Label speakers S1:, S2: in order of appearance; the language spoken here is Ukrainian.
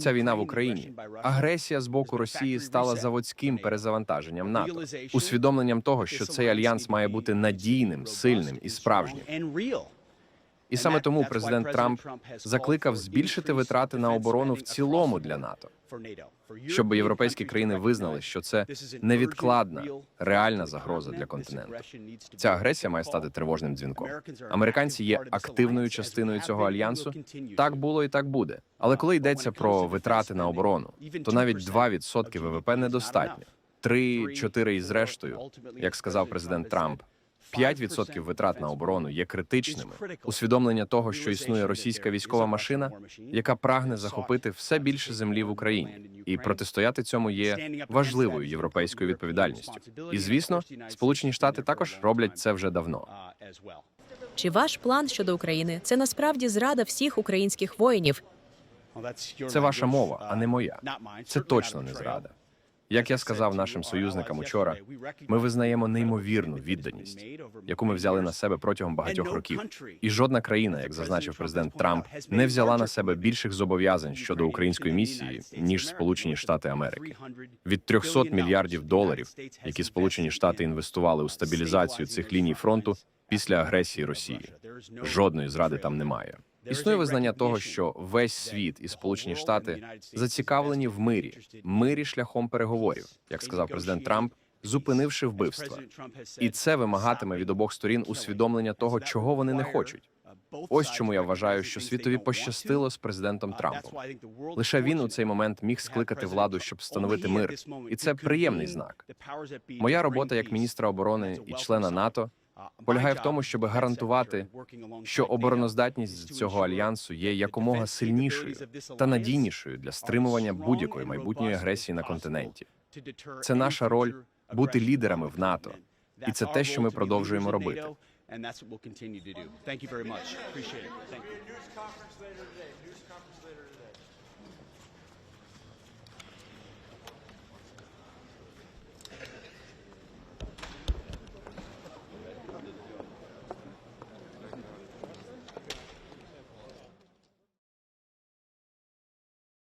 S1: Ця війна в Україні, агресія з боку Росії стала заводським перезавантаженням НАТО, усвідомленням того, що цей альянс має бути надійним, сильним і справжнім. І саме тому президент Трамп закликав збільшити витрати на оборону в цілому для НАТО, щоб європейські країни визнали, що це невідкладна, реальна загроза для континенту. Ця агресія має стати тривожним дзвінком. Американці є активною частиною цього альянсу. Так було і так буде. Але коли йдеться про витрати на оборону, то навіть 2% ВВП недостатньо. 3-4 із рештою, як сказав президент Трамп. 5% витрат на оборону є критичними. Усвідомлення того, що існує російська військова машина, яка прагне захопити все більше землі в Україні, і протистояти цьому є важливою європейською відповідальністю. І звісно, Сполучені Штати також роблять це вже давно.
S2: Чи ваш план щодо України це насправді зрада всіх українських воїнів?
S1: Це ваша мова, а не моя. Це точно не зрада. Як я сказав нашим союзникам учора, ми визнаємо неймовірну відданість, яку ми взяли на себе протягом багатьох років. І жодна країна, як зазначив президент Трамп, не взяла на себе більших зобов'язань щодо української місії ніж Сполучені Штати Америки. Від 300 мільярдів доларів, які Сполучені Штати інвестували у стабілізацію цих ліній фронту після агресії Росії. Жодної зради там немає. Існує визнання того, що весь світ і Сполучені Штати зацікавлені в мирі, мирі шляхом переговорів, як сказав президент Трамп, зупинивши вбивства. І це вимагатиме від обох сторін усвідомлення того, чого вони не хочуть. Ось чому я вважаю, що світові пощастило з президентом Трампом. Лише він у цей момент міг скликати владу, щоб встановити мир, і це приємний знак. Моя робота як міністра оборони і члена НАТО полягає в тому, щоб гарантувати, що обороноздатність цього альянсу є якомога сильнішою та надійнішою для стримування будь-якої майбутньої агресії на континенті. Це наша роль бути лідерами в НАТО, і це те, що ми продовжуємо робити.
S3: And that's what we'll continue to do. Thank you very much. Appreciate it. Thank you.
S4: news conference later today. News